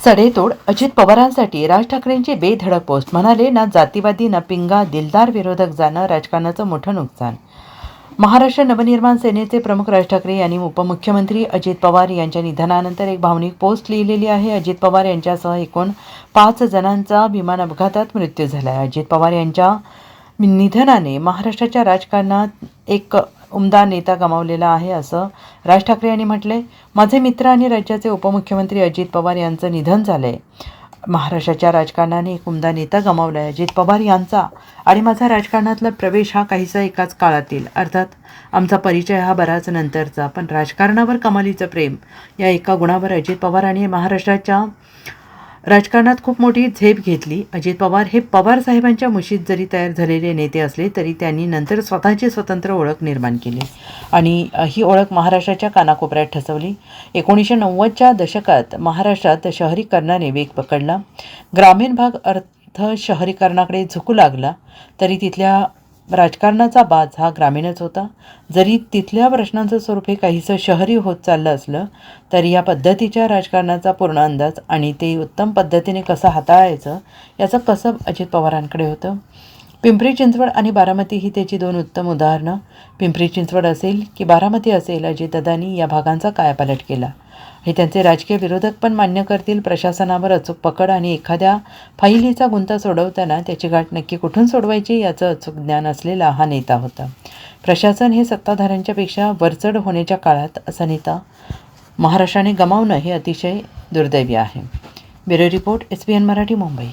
सडेतोड अजित पवारांसाठी राज ठाकरेंची बेधडक पोस्ट. म्हणाले ना जातीवादी ना पिंगा दिलदार विरोधक जाणं राजकारणाचं मोठं नुकसान. महाराष्ट्र नवनिर्माण सेनेचे प्रमुख राज ठाकरे यांनी उपमुख्यमंत्री अजित पवार यांच्या निधनानंतर एक भावनिक पोस्ट लिहिलेली आहे. अजित पवार यांच्यासह एकूण पाच जणांचा विमान अपघातात मृत्यू झाला आहे अजित पवार यांच्या निधनाने महाराष्ट्राच्या राजकारणात एक उमदा नेता गमावलेला आहे असं राज ठाकरे यांनी म्हटले माझे मित्र आणि राज्याचे उपमुख्यमंत्री अजित पवार यांचं निधन झालंय. महाराष्ट्राच्या राजकारणाने एक उमदा नेता गमावला आहे अजित पवार यांचा. आणि माझा राजकारणातला प्रवेश हा काहीसा एकाच काळातील. अर्थात आमचा परिचय हा बराच नंतरचा. पण राजकारणावर कमालीचं प्रेम या एका गुणावर अजित पवार आणि महाराष्ट्राच्या राजकारणात खूप मोठी झेप घेतली. अजित पवार हे पवार साहेबांच्या मुशीत जरी तयार झालेले नेते असले तरी त्यांनी नंतर स्वतःची स्वतंत्र ओळख निर्माण केली. आणि ही ओळख महाराष्ट्राच्या कानाकोपऱ्यात ठसवली. एकोणीसशे नव्वदच्या दशकात महाराष्ट्रात शहरीकरणाने वेग पकडला. ग्रामीण भाग अर्थ शहरीकरणाकडे झुकू लागला. तरी तिथल्या राजकारणाचा बाज हा ग्रामीणच होता. जरी तिथल्या प्रश्नांचं स्वरूप हे काहीसं शहरी होत चाललं असलं तरी या पद्धतीच्या राजकारणाचा पूर्ण अंदाज आणि ते उत्तम पद्धतीने कसं हाताळायचं याचं कसं अजित पवारांकडे होतं? पिंपरी चिंचवड आणि बारामती ही त्याची दोन उत्तम उदाहरणं. पिंपरी चिंचवड असेल की बारामती असेल अजितदादांनी या भागांचा कायापालट केला. हे त्यांचे राजकीय विरोधक पण मान्य करतील. प्रशासनावर अचूक पकड आणि एखाद्या फाईलीचा गुंता सोडवताना त्याची गाठ नक्की कुठून सोडवायची याचं अचूक ज्ञान असलेला हा नेता होता. प्रशासन हे सत्ताधाऱ्यांच्यापेक्षा वरचढ होण्याच्या काळात असा नेता महाराष्ट्राने गमावणं हे अतिशय दुर्दैवी आहे. Bureau report S P N Marathi Mumbai.